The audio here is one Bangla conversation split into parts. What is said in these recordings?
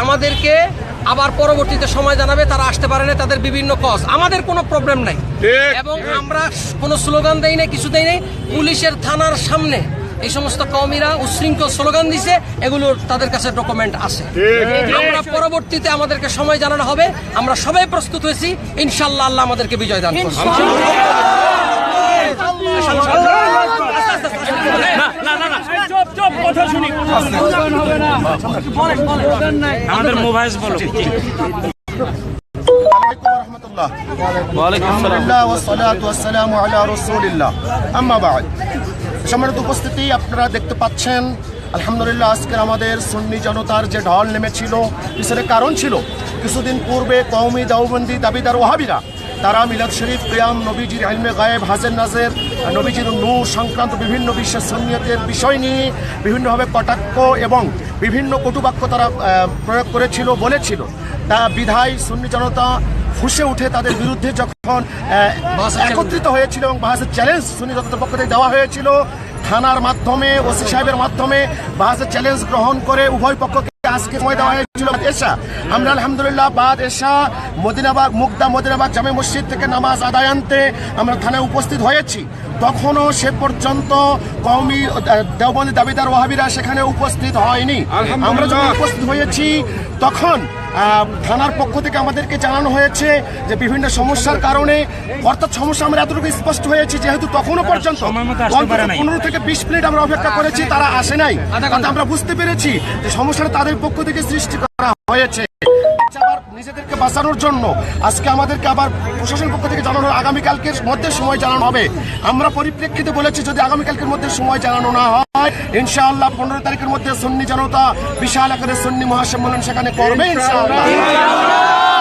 আমাদেরকে আবার পরবর্তীতে সময় জানাবে তারা আসতে পারে না তাদের বিভিন্ন কজ আমাদের কোনো প্রবলেম নাই। এবং আমরা কোনো স্লোগান দেই নাই কিছু দেই নাই। পুলিশের থানার সামনে এই সমস্ত কওমিরা উশৃঙ্খল স্লোগান দিছে এগুলোর তাদের কাছে ডকুমেন্ট আছে। আমরা পরবর্তীতে আমাদেরকে সময় জানানো হবে। আমরা সবাই প্রস্তুত হয়েছি। ইনশাল্লাহ আল্লাহ আমাদেরকে বিজয় দান করবে আমাদের মোবাইল বলো। সম্মানিত উপস্থিতি আপনারা দেখতে পাচ্ছেন আলহামদুলিল্লাহ আজকের আমাদের সুন্নি জনতার যে ঢল নেমেছিল পিছনে কারণ ছিল কিছুদিন পূর্বে কওমি দাওবন্দি দাবিদার ওহাবিরা তারা মিলাদ শরীফ প্রিয়াম নবীজির আলমে গায়েব হাজের নাজের নবীজির নূর সংক্রান্ত বিভিন্ন বিশ্বের সন্নিয়তের বিষয় নিয়ে বিভিন্নভাবে কটাক্ষ এবং বিভিন্ন কটুবাক্য তারা প্রয়োগ করেছিল বলেছিল। তা বিধায় সুন্নি জনতা ফুসে উঠে তাদের বিরুদ্ধে যখন একত্রিত হয়েছিল এবং বাহাসের চ্যালেঞ্জ সুন্নি জনতার পক্ষ থেকে দেওয়া হয়েছিল থানার মাধ্যমে ওসি সাহেবের মাধ্যমে বাহাসের চ্যালেঞ্জ গ্রহণ করে উভয় পক্ষকে আজকে সময় দেওয়া হয়েছিল এসা আমরা আলহামদুলিল্লাহ বাদ এসা মদিনাবাগ মুগদা মদিনাবাগ জামে মসজিদ থেকে নামাজ আদায় আনতে আমরা থানায় উপস্থিত হয়েছি। তখনও সে পর্যন্ত কওমি দেওবন্দি দাবিদার ওয়াহাবিরা সেখানে উপস্থিত হয়নি। আমরা যখন উপস্থিত হয়েছি তখন থানার পক্ষ থেকে আমাদেরকে জানানো হয়েছে যে বিভিন্ন সমস্যার কারণে অর্থাৎ সমস্যা আমরা এতটুকু স্পষ্ট হয়েছি যেহেতু তখনও পর্যন্ত। পনেরো থেকে বিশ মিনিট আমরা অপেক্ষা করেছি তারা আসে নাই। আমরা বুঝতে পেরেছি যে সমস্যাটা তাদের পক্ষ থেকে সৃষ্টি করা হয়েছে। নিজেদেরকে বাঁচানোর জন্য আজকে আমাদেরকে আবার প্রশাসন পক্ষ থেকে জানানো আগামীকালকের মধ্যে সময় জানানো হবে। আমরা পরিপ্রেক্ষিতে বলেছি যদি আগামীকালকের মধ্যে সময় জানানো না হয়, ইনশাআল্লাহ পনেরো তারিখের মধ্যে সন্নি জনতা, বিশাল আকারে সন্নি মহাসম্মেলন সেখানে করবে, ইনশাআল্লাহ।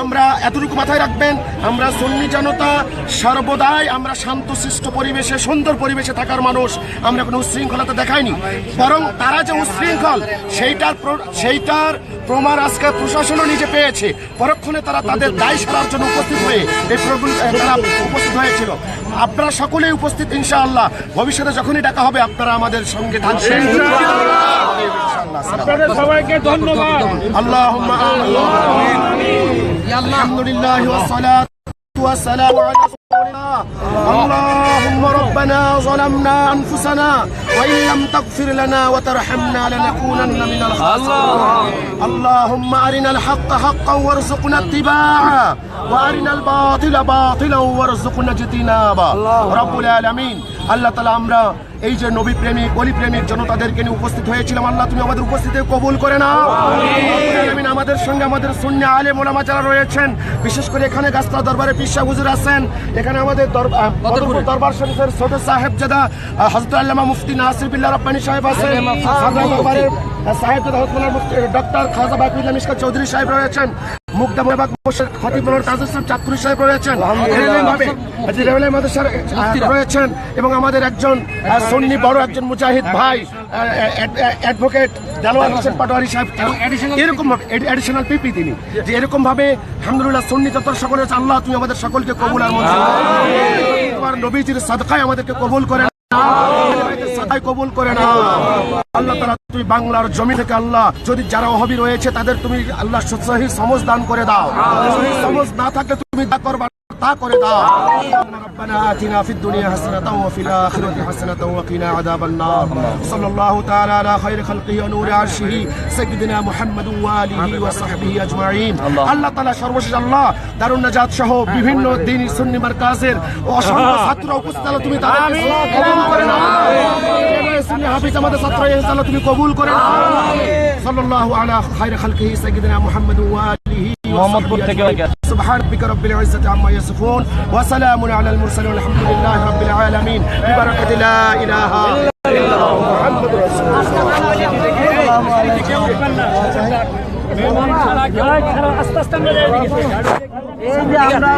আমরা এতটুকু মাথায় রাখবেন, আমরা সুন্নি জনতা, সর্বদাই আমরা শান্ত শান্তশিষ্ট পরিবেশে, সুন্দর পরিবেশে থাকার মানুষ। আমরা কোনো উশৃঙ্খলতা দেখাইনি। বরং তারা যে উশৃঙ্খল, সেইটার সেইটার প্রমাণ আজকে প্রশাসনও নিজে পেয়েছে। পরক্ষণে তারা তাদের দায় সারার জন্য উপস্থিত হয়ে এই তারা উপস্থিত হয়েছিল। আপনারা সকলেই উপস্থিত, ইনশাআল্লাহ। ভবিষ্যতে যখনই ডাকা হবে, আপনারা আমাদের সঙ্গে থাকবেন। ইনশাআল্লাহ সবাইকে ধন্যবাদ اللهم آمين الحمد لله والصلاة والسلام على رسول الله اللهم ربنا ظلمنا أنفسنا وإن لم تغفر لنا وترحمنا لنكونن من الخاسرين اللهم أرنا الحق حقا وارزقنا اتباعه وأرنا الباطل باطلا وارزقنا اجتنابه رب العالمين আল্লাহ তালা আমরা এই যে নবী প্রেমিক অলি প্রেমিক জনতাদেরকে নিয়ে উপস্থিত হয়েছিলাম আল্লাহ তুমি আমাদের উপস্থিতি কবুল করে না আমাদের সঙ্গে আমাদের শূন্য আলে মোলামা যারা রয়েছেন বিশেষ করে এখানে গাছটা দরবারে পিসা হুজুর আছেন এখানে আমাদের দরবার শরীফের ছোট সাহেব জাদা হজরত আল্লামা মুফতি নাসির বিল্লাহ রব্বানি সাহেব আছেন। দরবারের সাহেব জাদা হজরত মুফতি ডক্টর খাজা বাকিউল্লাহ মিশকা চৌধুরী সাহেব রয়েছেন। মুগদা মোবাক খতিব মোল্লা তাজুল ইসলাম চাঁদপুরি সাহেব রয়েছেন। এরকমভাবে মাদ্রাসার রয়েছেন এবং আমাদের একজন বড় একজন মুজাহিদ ভাই অ্যাডভোকেট দেলোয়ার হোসেন পাটোয়ারি সাহেব এরকম ভাবে অ্যাডিশনাল পিপি তিনি যে এরকম ভাবে আলহামদুলিল্লাহ সুন্নি যত সকলে আল্লাহ তুমি আমাদের সকলকে কবুল আর নবীজির সাদকায় আমাদেরকে কবুল করে সাদাই কবুল করে না আল্লাহ তারা তুমি বাংলার জমি থেকে আল্লাহ যদি যারা অহবি রয়েছে তাদের তুমি আল্লাহ সহি সমজ দান করে দাও সহি সমজ না থাকলে তুমি তা করবা তা করে দাও ربنا آتنا في الدنيا حسنة وفي الآخرة حسنة وقنا عذاب النار صلى الله تعالى على خير خلقه ونور عرشه سيدنا محمد وآله وصحبه أجمعين আল্লাহ তাআলা সর্বশেষ আল্লাহ দারুন নাজাত সহ বিভিন্ন দিনী সুন্নি মার্কাজের অসংখ্য ছাত্র উপস্থিত আল্লাহ তুমি তাদেরকে কবুল করে নাও সুন্নি হাফিজ আমাদের ছাত্র ইনশাআল্লাহ তুমি কবুল করে সাল্লাল্লাহু আলা খায়র খালকিহি সাইয়্যিদিনা মুহাম্মদ محمد আলিহি মোহাম্মদপুর থেকে سبحان ربك رب العزة عما يصفون وسلام على المرسلين والحمد لله رب العالمين. ببركة لا إله إلا الله. محمد رسول الله. এই যে আমরা